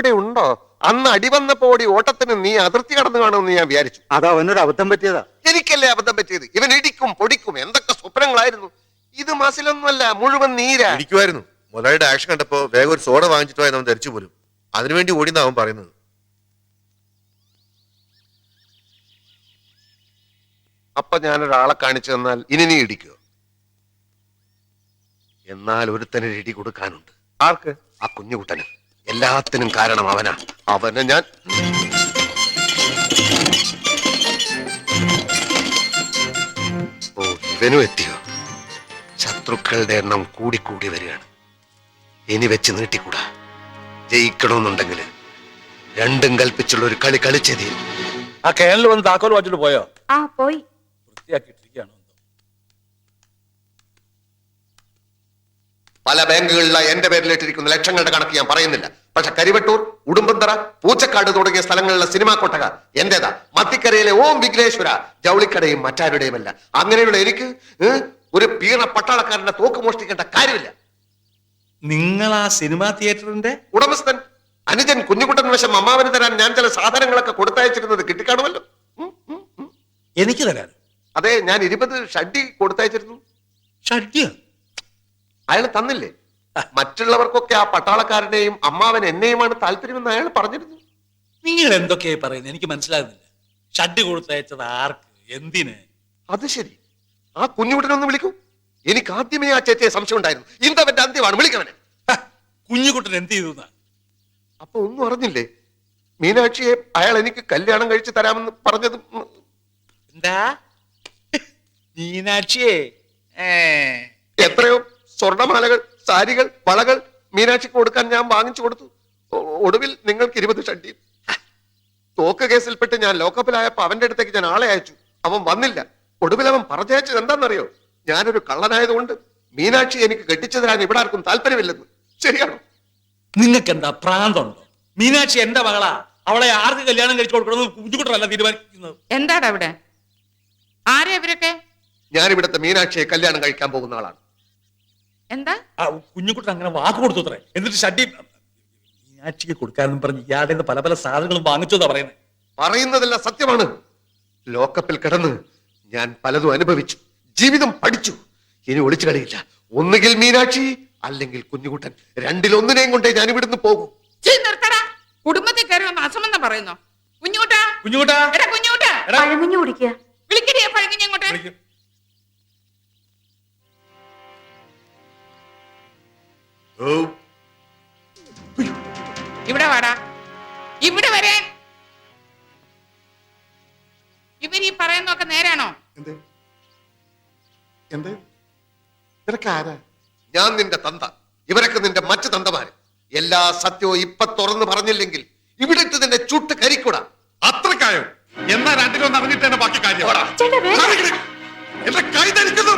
ഇവിടെ ഉണ്ടോ? അന്ന് അടി വന്നപ്പോൾ ഓടി ഓട്ടത്തിന് നീ അതിർത്തി കടന്നു കാണുമെന്ന് ഞാൻ വിചാരിച്ചു. അതാ അവനൊരു അബദ്ധം പറ്റിയതാ. എനിക്കല്ലേ അബദ്ധം പറ്റിയത്? ഇവൻ ഇടിക്കും പൊടിക്കും എന്തൊക്കെ സ്വപ്നങ്ങളായിരുന്നു? ഇത് മസിലൊന്നുമല്ല മുഴുവൻ നീരാ. ഇരിക്കുമായിരുന്നു മുതലാളിയുടെ ആക്ഷൻ കണ്ടപ്പോ വേഗം ഒരു സോഡ വാങ്ങിച്ചിട്ടോ എന്ന് അവൻ ധരിച്ചു പോലും. അതിനുവേണ്ടി ഓടിയെന്നാ അവൻ പറയുന്നത്. അപ്പൊ ഞാനൊരാളെ കാണിച്ചു തന്നാൽ ഇനി നീ ഇടിക്കോ? എന്നാൽ ഒരുത്തനൊരു ഇടി കൊടുക്കാനുണ്ട്. ആർക്ക്? ആ കുഞ്ഞുകുട്ടന്. എല്ലാത്തിനും കാരണം അവനാ. അവനെ ഞാൻ ഓ ഇവനും എത്തിയോ? ശത്രുക്കളുടെ എണ്ണം കൂടിക്കൂടി വരികയാണ്. ഇനി വെച്ച് നീട്ടിക്കൂടാ. ജയിക്കണമെന്നുണ്ടെങ്കിൽ രണ്ടും കൽപ്പിച്ചുള്ള ഒരു കളി കളിച്ചേ തീരും. ആ കേരളിൽ വന്ന് താക്കോൽ വാച്ചിട്ട് പോയോ? ആ പോയി. വൃത്തിയാക്കിയിട്ടിരിക്കുകയാണോ എന്തോ പല ബാങ്കുകളിലെ എന്റെ പേരിലിട്ടിരിക്കുന്ന ലക്ഷങ്ങളുടെ കണക്ക് ഞാൻ പറയുന്നില്ല. പക്ഷെ കരിവട്ടൂർ ഉടുമ്പന്തറ പൂച്ചക്കാട് തുടങ്ങിയ സ്ഥലങ്ങളിലെ സിനിമാ കൊട്ടക എന്റേതാ മത്തിക്കരയിലെ ഓം വിഘ്നേശ്വര ജൗളിക്കടയും മറ്റാരുടെയുമല്ല. അങ്ങനെയുള്ള എനിക്ക് ഒരു പീണ പട്ടാളക്കാരന്റെ തോക്ക് മോഷ്ടിക്കേണ്ട കാര്യമില്ല. നിങ്ങൾ ആ സിനിമാ തിയേറ്ററിന്റെ ഉടമസ്ഥൻ അനുജൻ കുഞ്ഞുകുട്ടൻ വശം അമ്മാവന് തരാൻ ഞാൻ ചില സാധനങ്ങളൊക്കെ കൊടുത്തയച്ചിരുന്നത് കിട്ടിക്കാണുമല്ലോ. എനിക്ക് തരാൻ. അതെ ഞാൻ ഇരുപത് ഷഡ്ഡി കൊടുത്തയച്ചിരുന്നു. ഷഡ്യം അയാൾ തന്നില്ലേ? മറ്റുള്ളവർക്കൊക്കെ ആ പട്ടാളക്കാരനെയും അമ്മാവൻ എന്നെയുമാണ് താല്പര്യമെന്ന് അയാൾ പറഞ്ഞിരുന്നു. നിങ്ങൾ എന്തൊക്കെയായി പറയുന്നത്? എനിക്ക് മനസ്സിലാകുന്നില്ല. ഷഡ് കൊടുത്തയച്ചത് ആർക്ക്? എന്തിന്? അത് ശരി. ആ കുഞ്ഞുകുട്ടനൊന്ന് വിളിക്കൂ. എനിക്ക് ആദ്യമേ ആ ചേച്ചിയെ സംശയം ഉണ്ടായിരുന്നു. ഇന്തവന്റെ അന്ത്യമാണ്. വിളിക്കവനെ കുഞ്ഞുകുട്ടൻ എന്ത് ചെയ്തു? അപ്പൊ ഒന്നും അറിഞ്ഞില്ലേ? മീനാക്ഷിയെ അയാൾ എനിക്ക് കല്യാണം കഴിച്ചു തരാമെന്ന് പറഞ്ഞത് എന്താ? മീനാക്ഷിയെ? എത്രയോ സ്വർണമാലകൾ സാരികൾ വളകൾ മീനാക്ഷിക്ക് കൊടുക്കാൻ ഞാൻ വാങ്ങിച്ചു കൊടുത്തു. ഒടുവിൽ നിങ്ങൾക്ക് ഇരുപത് ഷഡ്ഡിയും തോക്ക് കേസിൽപ്പെട്ട് ഞാൻ ലോക്കപ്പിലായപ്പോ അവന്റെ അടുത്തേക്ക് ഞാൻ ആളെ അയച്ചു. അവൻ വന്നില്ല. ഒടുവിൽ അവൻ പറഞ്ഞയച്ചത് എന്താണെന്നറിയോ? ഞാനൊരു കള്ളനായതുകൊണ്ട് മീനാക്ഷി എനിക്ക് കെട്ടിച്ചു തരാൻ ഇവിടെ ആർക്കും താല്പര്യമില്ലെന്ന്. ശരിയാണോ? നിങ്ങൾക്ക് എന്താ പ്രാന്തം മീനാക്ഷി എന്റെ മകളാ. അവളെ ആർക്ക് കല്യാണം കഴിച്ചു കൊടുക്കണമെന്ന് കുഞ്ഞുകുട്ടനല്ല തീരുമാനിക്കുന്നത്? എന്താടാ അവിടെ ആരെ ഇവരൊക്കെ? ഞാൻ ഇവിടുത്തെ മീനാക്ഷിയെ കല്യാണം കഴിക്കാൻ പോകുന്ന ആളാണ്. എന്താ? ആ കുഞ്ഞുകുട്ടൻ അങ്ങനെ വാക്ക് കൊടുത്തു അത്രേ. എന്നിട്ട് ഷഡ്ഡി മീനാക്ഷിക്ക് കൊടുക്കാനെന്ന് പറഞ്ഞ് ഇയാളുടെ കയ്യിന്ന് പല പല സാധനങ്ങളും വാങ്ങിച്ചതാ പറയുന്നത് പറയുന്നതെല്ലാം സത്യമാണ്. ലോക്കപ്പിൽ കിടന്ന് ഞാൻ പലതും അനുഭവിച്ചു. ജീവിതം പഠിച്ചു. ഇനി ഒളിച്ചു കളിയില്ല. ഒന്നുകിൽ മീനാക്ഷി അല്ലെങ്കിൽ കുഞ്ഞുകുട്ടൻ. രണ്ടിലൊന്നിനെയും കൊണ്ടേ ഞാൻ ഇവിടുന്ന് പോകും. ചീ നിർത്തടാ. കുടുംബത്തിൽ കയറി വന്ന് അസമെന്ന് പറയുന്നു? കുഞ്ഞുകുട്ടാ. കുഞ്ഞുകുട്ടാ. എടാ കുഞ്ഞുകൂട്ടാ. എടാ. പഴങ്ങഞ്ഞു കുടിക്കുക. വിളിക്കടിയാ പഴകിഞ്ഞ ഇങ്ങോട്ട്? വിളിക്ക്. ഇവിടെ വാടാ. ഇവിടെ വരെ. ഇവർ ഈ പറയുന്നൊക്കെ നേരാണോ? എന്ത്? ആരാ? ഞാൻ നിന്റെ തന്ത. ഇവരൊക്കെ നിന്റെ മറ്റു തന്തമാര്. എല്ലാ സത്യവും ഇപ്പൊ തുറന്നു പറഞ്ഞില്ലെങ്കിൽ ഇവിടെ ഇട്ട് നിന്നെ ചുട്ട് കരിക്കൂടാ. അത്രക്കായോ എന്നാ രണ്ടിലൊന്ന് അറിഞ്ഞിട്ട് തന്നെ ബാക്കി കാര്യം. എന്റെ കൈ ധരിക്കുന്നു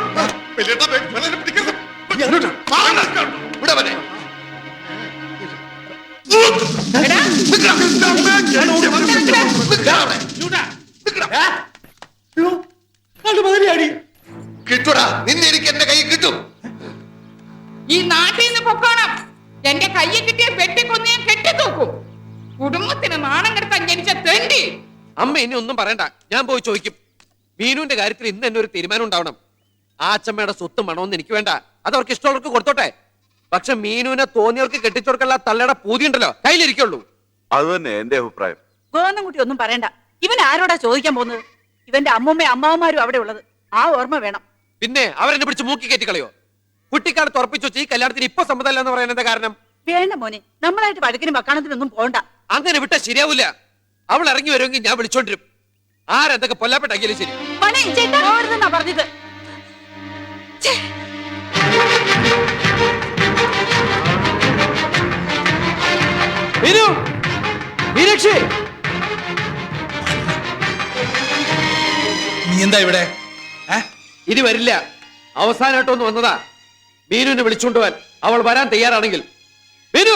വലിയേട്ടാ, വേ- വെള്ളം പിടിക്കരുത്. മാറണ്ട. ഇവിടെ വരെ എടാ നിക്കടാ. നിക്കടാ അവിടെ. കുഞ്ഞുകുട്ടാ. ഏ? അയ്യോ, ആൾ മുതലാളി. കിട്ടൂടാ നിന്നെ എനിക്ക് എന്റെ കൈ കിട്ടും ഈ നാട്ടിൽ നിന്ന് പൊക്കോണം എന്റെ കയ്യിൽ കിട്ടിയ വെട്ടിക്കൊന്നിയെ കെട്ടിത്തൂക്കും കുടുംബത്തിന് നാണം കെടുത്താൻ ജനിച്ച തെണ്ടി അമ്മ ഇനി ഒന്നും പറയണ്ട ഞാൻ പോയി ചോദിക്കും മീനുവിന്റെ കാര്യത്തിൽ ഇന്ന് എന്നെ ഒരു തീരുമാനം ഉണ്ടാവണം ആ അച്ഛമ്മയുടെ സ്വത്ത് മണമെന്ന് എനിക്ക് വേണ്ട അത് അവർക്ക് ഇഷ്ടമുള്ളവർക്ക് കൊടുത്തോട്ടെ പക്ഷെ മീനുവിനെ തോന്നിയവർക്ക് കെട്ടിച്ചോർക്കുള്ള തള്ളയുടെ പൂതി ഉണ്ടല്ലോ. കയ്യിലിരിക്കുള്ളൂ. അത് തന്നെ എന്റെ അഭിപ്രായം. ഗോവിന്ദൻകുട്ടി ഒന്നും പറയണ്ട. ഇവൻ ആരോടാ ചോദിക്കാൻ പോകുന്നത്? ഇവന്റെ അമ്മൂമ്മയും അമ്മാവന്മാരും അവിടെ ഉള്ളത്. ആ ഓർമ്മ വേണം. പിന്നെ അവരെന്നെ പിടിച്ച് മൂക്കി കയറ്റി കളയോ? കുട്ടിക്കാലത്ത് ഉറപ്പിച്ചു വെച്ച് ഈ കല്യാണത്തിന് ഇപ്പൊ സമ്മതമല്ല എന്ന് പറയാൻ എന്താ കാരണം? വേണ്ട മോനെ നമ്മളായിട്ട് വഴക്കിനും വക്കാണത്തിനൊന്നും പോണ്ട. അങ്ങനെ വിട്ട ശരിയാവൂല. അവൾ ഇറങ്ങി വരുമെങ്കിൽ ഞാൻ വിളിച്ചോണ്ടിരും. ആരെന്തൊക്കെ പൊല്ലാപ്പെട്ടാക്കിയാലും ശരി. ചേട്ടാ. പറഞ്ഞത് ഛേ, മീനാക്ഷി നീ എന്താ ഇവിടെ? ഇനി വരില്ല. അവസാനമായിട്ടൊന്ന് വന്നതാ. മീനുവിനെ വിളിച്ചുകൊണ്ടു പോവാൻ അവൾ വരാൻ തയ്യാറാണെങ്കിൽ. മീനു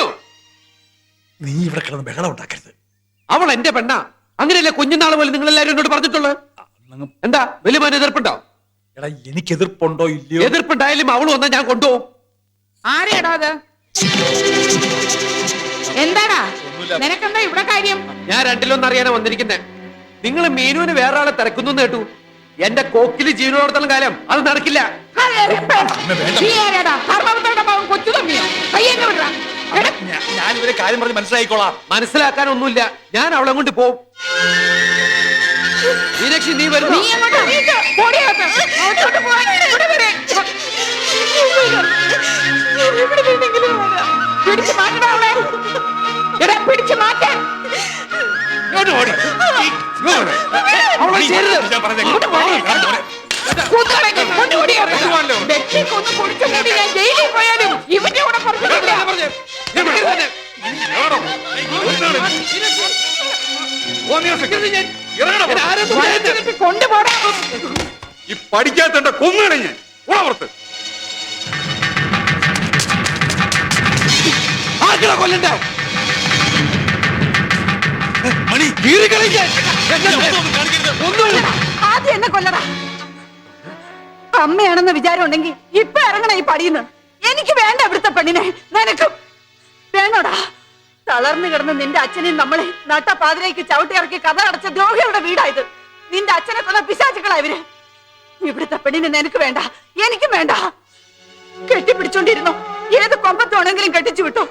നീ ഇവിടെ കിടന്ന് ബഹളം ഉണ്ടാക്കരുത്. അവൾ എന്റെ പെണ്ണാ. അങ്ങനെയല്ലേ കുഞ്ഞുനാൾ പോലെ നിങ്ങൾ എല്ലാവരും എന്നോട് പറഞ്ഞിട്ടുള്ളത്? എന്താ? വലിയ മോൻ എതിർപ്പുണ്ടോ? എടാ എനിക്ക് എതിർപ്പുണ്ടോ ഇല്ലയോ? എതിർപ്പുണ്ടായാലും അവൾ വന്നാൽ ഞാൻ കൊണ്ടുപോകും. ആരെയാടാ അത്? എന്താടാ? ഒന്നുമില്ല. നിനക്കെന്താ ഇവിടെ കാര്യം? ഞാൻ രണ്ടിലൊന്നും അറിയാനാ വന്നിരിക്കുന്നേ. നിങ്ങൾ മീനുവിന് വേറെ ആളെ തിരക്കുന്നു കേട്ടു. എന്റെ കോക്കിൽ ജീവനോടത്തോളം കാലം അത് നടക്കില്ല. ഞാൻ ഇവരെ കാര്യം പറഞ്ഞ് മനസ്സിലായിക്കോളാം. മനസ്സിലാക്കാനൊന്നുമില്ല. ഞാൻ അവളെ കൊണ്ട് പോവും. മീനാക്ഷി നീ വരുന്നു? നീ ഈ പഠിക്കാത്ത കൊന്നുകളെ ഞാൻ. ഉളവർത്ത് ആർക്കടാ കൊല്ലണ്ട? മണി കീറിക്കളിക്കാൻ ഒന്നുമില്ല ആദ്യം എന്നെ കൊല്ലടാ. അമ്മയാണെന്ന് വിചാരം ഉണ്ടെങ്കിൽ ഇപ്പൊ ഇറങ്ങണ ഈ പടിയുന്ന്. എനിക്ക് വേണ്ട ഇവിടുത്തെ പെണ്ണിനെ. നിനക്കും. വേണോടാ. തളർന്നു കിടന്ന് നിന്റെ അച്ഛനെയും നമ്മളെ നട്ടപ്പാതിലേക്ക് ചവിട്ടി ഇറക്കി കഥ അടച്ച ദ്രോഹിയുടെ വീടായത്. നിന്റെ അച്ഛനെ കൊന്ന പിശാചുക്കളാ ഇവർ. ഇവിടുത്തെ പെണ്ണിനെ നിനക്ക് വേണ്ട. എനിക്കും വേണ്ട. കെട്ടിപ്പിടിച്ചോണ്ടിരുന്നു. ഏത് കൊമ്പത്തോണെങ്കിലും കെട്ടിച്ചു വിട്ടു.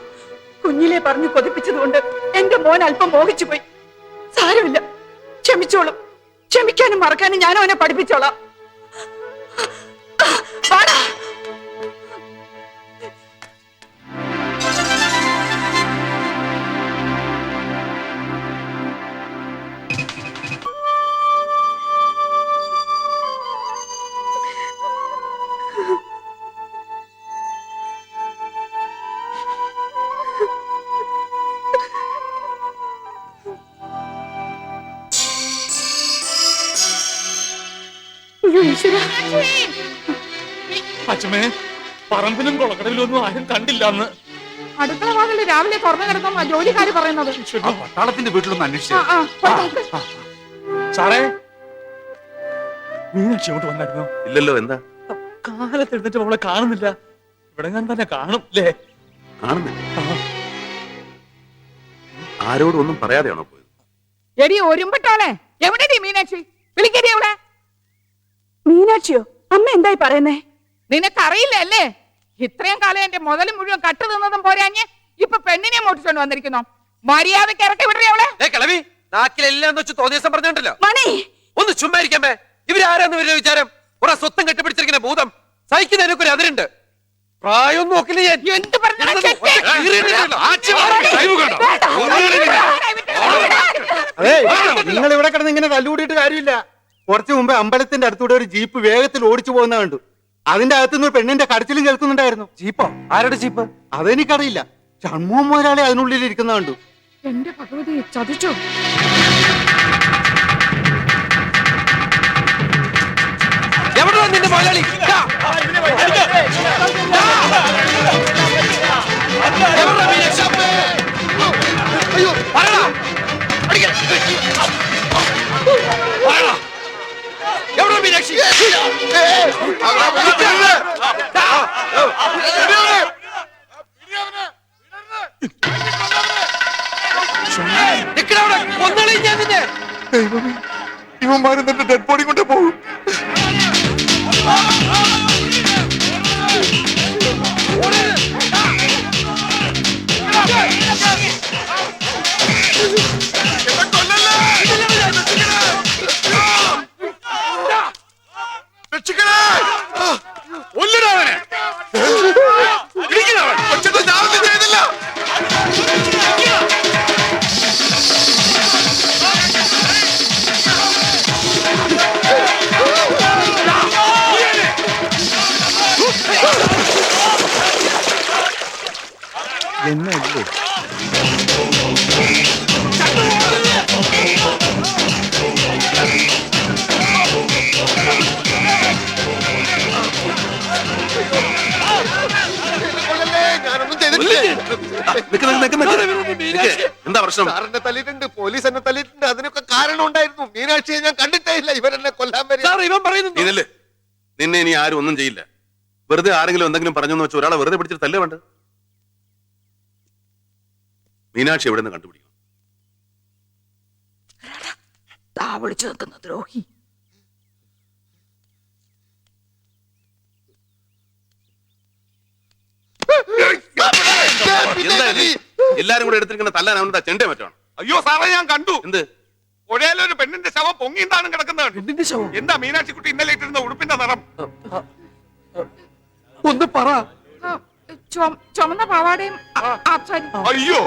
കുഞ്ഞിലെ പറഞ്ഞു കൊതിപ്പിച്ചതുകൊണ്ട് എന്റെ മോൻ അല്പം മോഹിച്ചു പോയി സാരമില്ല. ക്ഷമിച്ചോളും. ക്ഷമിക്കാനും മറക്കാനും ഞാനും അവനെ പഠിപ്പിച്ചോളാം. അയ്യോ, ഈശ്വരാ. അച്ഛമ്മേ പറമ്പിലും കുളക്കടവിലും ഒന്നും ആരും കണ്ടില്ല അന്ന് അടുക്കള വാതിൽ രാവിലെ തുറന്നു കിടക്കുന്ന ജോലിക്കാര് പറയുന്നത്. ആ പട്ടാളത്തിന്റെ വീട്ടിലൊന്ന് ആ, ആ, പോയി നോക്ക്. സാറേ മീനാക്ഷി അങ്ങോട്ട് വന്നായിരുന്നു? ഇല്ലല്ലോ എന്താ? കാലത്ത് എഴുന്നിട്ട് അവളെ കാണുന്നില്ല. ഇവിടെ ഞാൻ തന്നെ കാണും അല്ലേ കാണുന്നില്ല. ആരോടും ഒന്നും പറയാതെയാണോ പോയത്? എടി ഒരുമ്പട്ടോളെ. എവിടെ നീ മീനാക്ഷി? വിളിക്കടി അവിടെ മീനാക്ഷിയോ അമ്മ എന്തായി പറയുന്നേ? നിനക്കറിയില്ല അല്ലേ ഇത്രയും കാലം എന്റെ മുതൽ മുഴുവൻ കട്ടു തിന്നതും പോരാഞ്ഞ് ഇപ്പൊ പെണ്ണിനെ മോട്ടിച്ചോണ്ട് വന്നിരിക്കുന്നു. മര്യാദയ്ക്ക് ഇറക്കി വിടറി അവളെ? ഏ കിളവി നാക്കിലെല്ലാം വെച്ച് മണി! ഒന്ന് ഇവരാരാന്ന് ഇവരുടെ വിചാരം? കുറെ സ്വത്തം കെട്ടിപ്പിടിച്ചിരിക്കുന്ന ഭൂതം. സഹിക്കുന്നതിനൊക്കെ ഒരു അതിരുണ്ട്. പ്രായം നോക്കില്ല ഞാൻ. എന്ത് പറഞ്ഞാ എന്ത് ചെറ്റ്? കീറിയിട്ടില്ലല്ലോ. നിങ്ങൾ ഇവിടെ കിടന്ന് ഇങ്ങനെ തല്ലുകൂടിയിട്ട് കാര്യമില്ല. കുറച്ചു മുമ്പ് അമ്പലത്തിന്റെ അടുത്തൂടെ ഒരു ജീപ്പ് വേഗത്തിൽ ഓടിച്ചു പോകുന്ന കണ്ടു. അതിന്റെ അകത്തുനിന്ന് ഒരു പെണ്ണിന്റെ കടച്ചിലും കേൾക്കുന്നുണ്ടായിരുന്നു. ജീപ്പോ? ആരുടെ ജീപ്പ്? അതെനിക്കറിയില്ല. ഷൺമുഖം മുതലാളി അതിനുള്ളിൽ ഇരിക്കുന്ന കണ്ടു. എന്റെ ഭഗവതി ചതിച്ചു? എവിടെ നിന്റെ മുതലാളി? അയ്യോ. അടിക്കൽ. പറയടാ. എവിടെടാ മീനാക്ഷി? ദാ. നിക്കടാ അവിടെ. കൊന്നുകളയും ഞാൻ നിന്നെ ഇവന്മാരും തന്റെ ഡെഡ് ബോഡി കൊണ്ട് പോകും നിക്ക്. എന്താ പ്രശ്നം? സാറിന്റെ തല്ലിയിട്ടുണ്ട് പോലീസ് എന്നെ തല്ലിയിട്ടുണ്ട് അതിനൊക്കെ കാരണം ഉണ്ടായിരുന്നു മീനാക്ഷിയെ ഞാൻ കണ്ടിട്ടേ ഇല്ല ഇവരെന്നെ കൊല്ലാൻ വരിക സാർ ഇവൻ പറയുന്നു നീതല്ലേ നിന്നെ ഇനി ആരും ഒന്നും ചെയ്യില്ല. വെറുതെ ആരെങ്കിലും എന്തെങ്കിലും പറഞ്ഞു വെച്ച് ഒരാളെ വെറുതെ പിടിച്ചിട്ട് തല്ലേ വേണ്ട മീനാക്ഷി എവിടെ നിന്ന് കണ്ടുപിടിക്കും താ വിളിച്ചു നിൽക്കുന്ന ദ്രോഹി. എല്ലാരും കൂടെ എടുത്തിരിക്കുന്ന തല്ലാൻ അവനെന്താ ചെണ്ടേ മറ്റാണ് അയ്യോ സാറേ ഞാൻ കണ്ടു. എന്ത്? പുഴയിലൊരു പെണ്ണിന്റെ ശവം പൊങ്ങിന്താണ് കിടക്കുന്നത് എന്തിന്റെ മീനാക്ഷി എന്താ മീനാക്ഷിക്കുട്ടി ഇന്നലെ ഇട്ടിരുന്ന ഉടുപ്പിന്റെ നിറം? ഒന്ന് പറ. ചുമന്ന പാവാടയും അയ്യോ.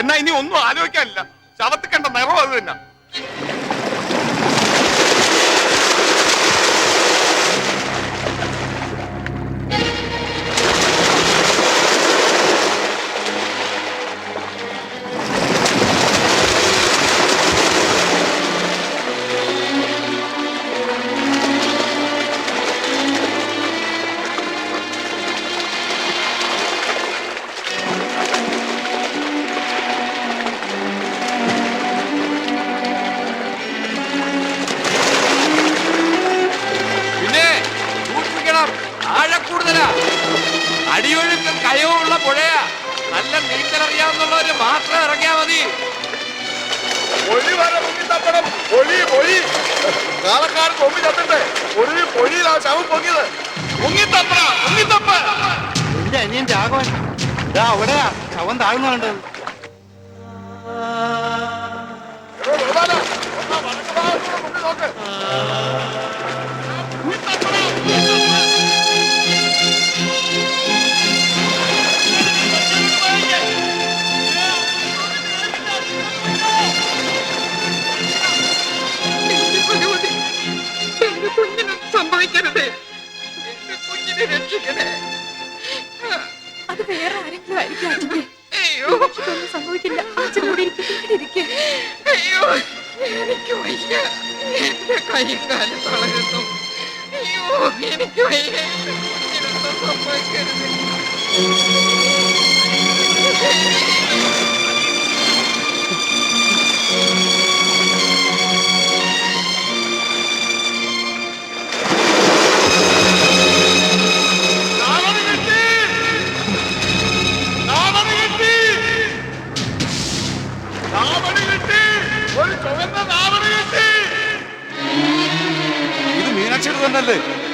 എന്നാ ഇനി ഒന്നും ആലോചിക്കാനില്ല. ശവത്തിൽ കണ്ട നിറം അത് തന്നെ. അവിടെയാ ശവം താഴ്ന്നു കണ്ടത് സംഭവിക്കരുതേ. എന്റെ കുഞ്ഞിനെ രക്ഷിക്കണേ. അത് വേറെ ആരെങ്കിലും ആയിരിക്കും അച്ഛനെ ഒന്നും സംഭവിക്കില്ല അച്ഛൻ കൂടി ഇരിക്കും അയ്യോ എനിക്ക് വയ്യ. എന്റെ കൈയും കാലും അയ്യോ എനിക്ക് വയ്യ സംഭവിക്കരുത് മീനാക്ഷിയുടെ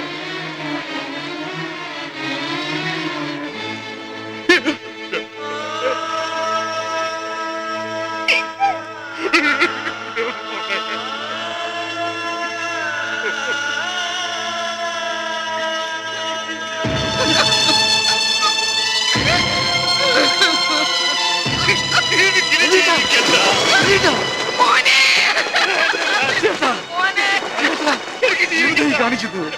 തന്നെയല്ലേ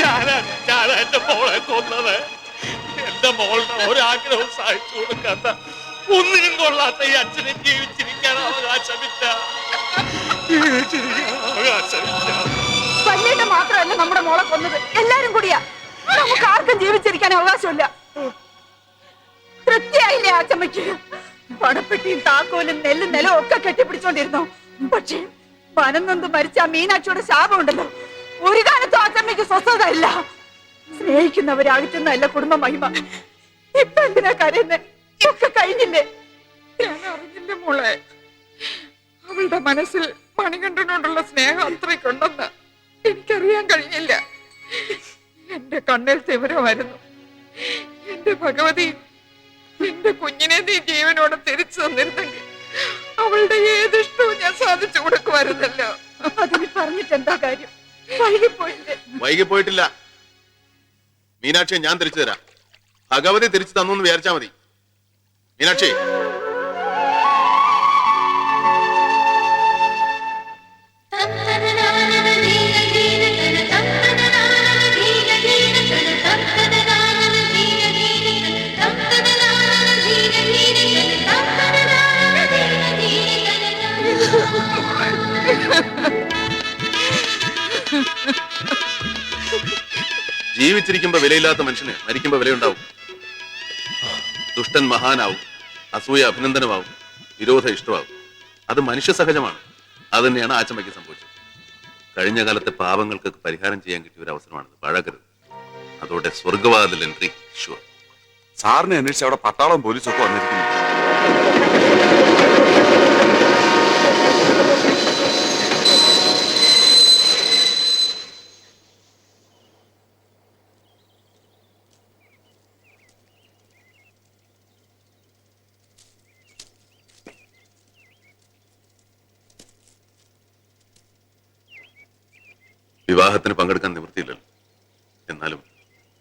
ഞാനാ ഞാനാ എന്റെ മോളെ കൊന്നത്. എന്റെ മോളുടെ ഒരാഗ്രഹവും സാധിച്ചു കൊടുക്കാത്ത ഒന്നിനും കൊള്ളാത്ത ഈ അച്ഛനെ ജീവിച്ചിരിക്കാൻ അവകാശമില്ല. വല്യേട്ട മാത്രമല്ല നമ്മുടെ മോളെ കൊന്നത്. എല്ലാരും കൂടിയാ. നമുക്ക് ആർക്കും ജീവിച്ചിരിക്കാൻ അവകാശമില്ല. തൃപ്തിയായില്ലേ ചമ്മയ്ക്ക് പണപ്പെട്ടിയും താക്കോലും നെല്ലും നിലവും ഒക്കെ കെട്ടിപ്പിടിച്ചോണ്ടിരുന്നു? പക്ഷേ വനം നൊന്ത് മരിച്ച ആ മീനാക്ഷിയുടെ ശാപമുണ്ടല്ലോ. ഒരു കാലത്തും അച്ചമ്മയ്ക്ക് സ്വസ്ഥത ഇല്ല. സ്നേഹിക്കുന്നവരെ അകറ്റുന്നതല്ല കുടുംബ മഹിമ. ഇപ്പൊ എന്തിനാ കരയുന്നേ? ഒക്കെ കഴിഞ്ഞില്ലേ? ഞാൻ മോളെ അവളുടെ മനസ്സിൽ മണികണ്ഠനോടുള്ള സ്നേഹം അത്രയ്ക്കുണ്ടെന്ന് എനിക്കറിയാൻ കഴിഞ്ഞില്ല. എന്റെ കണ്ണിൽ തിവരമായിരുന്നു. എന്റെ ഭഗവതി എന്റെ കുഞ്ഞിനെ നീ ജീവനോടെ തിരിച്ചു തന്നിരുന്നെങ്കിൽ അവളുടെ ഏത് ഇഷ്ടവും ഞാൻ സാധിച്ചു കൊടുക്കുമായിരുന്നല്ലോ. അതിന് പറഞ്ഞിട്ട് എന്താ കാര്യം? വൈകിപ്പോയില്ലേ? വൈകി പോയിട്ടില്ല മീനാക്ഷി ഞാൻ തിരിച്ചു തരാം. ഭഗവതി തിരിച്ചു തന്നു എന്ന് വിചാരിച്ചാ മതി. മീനാക്ഷി. ജീവിച്ചിരിക്കുമ്പോ വിലയില്ലാത്ത മനുഷ്യന് മരിക്കുമ്പോ വിലയുണ്ടാവും. ദുഷ്ടൻ മഹാനാവും അസൂയ അഭിനന്ദനമാവും വിരോധ ഇഷ്ടമാവും. അത് മനുഷ്യ സഹജമാണ്. അത് തന്നെയാണ് ആച്ചമ്മയ്ക്ക് സംഭവിച്ചത്. കഴിഞ്ഞ കാലത്തെ പാപങ്ങൾക്ക് പരിഹാരം ചെയ്യാൻ കിട്ടിയ ഒരു അവസരമാണിത്. പഴകരുത് അതോടെ സ്വർഗവാതിൽ എൻട്രി ഷുവർ സാറിനെ അന്വേഷിച്ച് അവിടെ പട്ടാളം പോലീസൊക്കെ വന്നിരിക്കുന്നു. വിവാഹത്തിന് പങ്കെടുക്കാൻ നിവൃത്തിയില്ലല്ലോ. എന്നാലും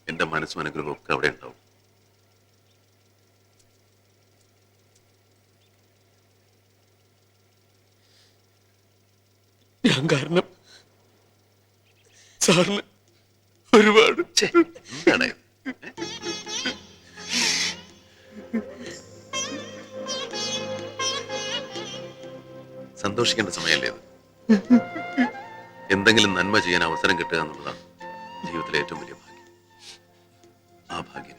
എന്റെ മനസ്സും അനുഗ്രഹവും ഒക്കെ അവിടെ ഉണ്ടാവും. ഞാൻ കാരണം സാറിന് ഒരുപാട് സന്തോഷിക്കേണ്ട സമയമല്ലേ ഇത്? എന്തെങ്കിലും നന്മ ചെയ്യാൻ അവസരം കിട്ടുക എന്നുള്ളതാണ് ജീവിതത്തിലെ ഏറ്റവും വലിയ ഭാഗ്യം. ആ ഭാഗ്യം.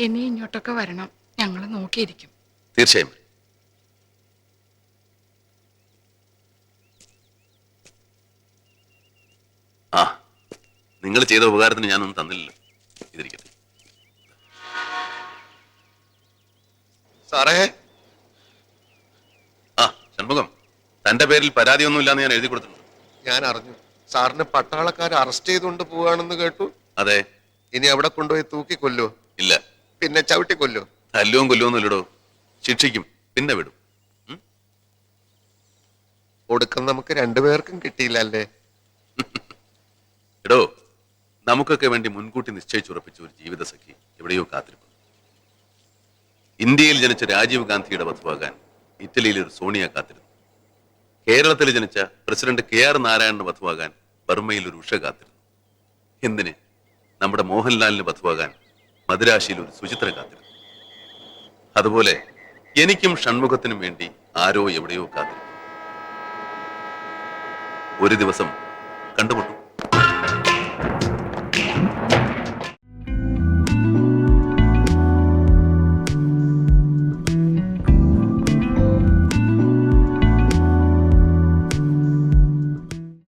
ഇനി ഇങ്ങോട്ടൊക്കെ വരണം. ഞങ്ങൾ നോക്കിയിരിക്കും. തീർച്ചയായും. ആ നിങ്ങൾ ചെയ്ത ഉപകാരത്തിന് ഞാനൊന്നും തന്നില്ലല്ലോ. ഇതിരിക്കട്ടെ. സാറേ? ആ ഷൺമുഖം. തന്റെ പേരിൽ പരാതിയൊന്നുമില്ലാന്ന് ഞാൻ എഴുതി കൊടുത്തിട്ടുണ്ട്. ഞാൻ അറിഞ്ഞു. സാറിന് പട്ടാളക്കാർ അറസ്റ്റ് ചെയ്തുകൊണ്ട് പോവാണെന്ന് കേട്ടു. അതെ. ഇനി അവിടെ കൊണ്ടുപോയി തൂക്കി കൊല്ലോ ഇല്ല. പിന്നെ ചവിട്ടി കൊല്ലോ തല്ലുവും കൊല്ലുവൊന്നും ഇല്ലടോ. ശിക്ഷിക്കും. പിന്നെ വിടും. ഒടുക്കം നമുക്ക് രണ്ടുപേർക്കും കിട്ടിയില്ല അല്ലേ എടോ നമുക്കൊക്കെ വേണ്ടി മുൻകൂട്ടി നിശ്ചയിച്ചുറപ്പിച്ച ഒരു ജീവിത സഖി എവിടെയോ കാത്തിരിക്കുന്നു ഇന്ത്യയിൽ ജനിച്ച രാജീവ് ഗാന്ധിയുടെ വധുവാകാൻ ഇറ്റലിയിൽ ഒരു സോണിയ കാത്തിരുന്നു. കേരളത്തിൽ ജനിച്ച പ്രസിഡന്റ് കെ ആർ നാരായണന് വധുവാകാൻ ബർമ്മയിൽ ഒരു ഉഷ കാത്തിരുന്നു. എന്തിന്? നമ്മുടെ മോഹൻലാലിന് വധുവാകാൻ മദുരാശിയിൽ ഒരു സുചിത്ര കാത്തിരുന്നു. അതുപോലെ എനിക്കും ഷൺമുഖത്തിനും വേണ്ടി ആരോ എവിടെയോ കാത്തിരുന്നു. ഒരു ദിവസം കണ്ടുമുട്ടും.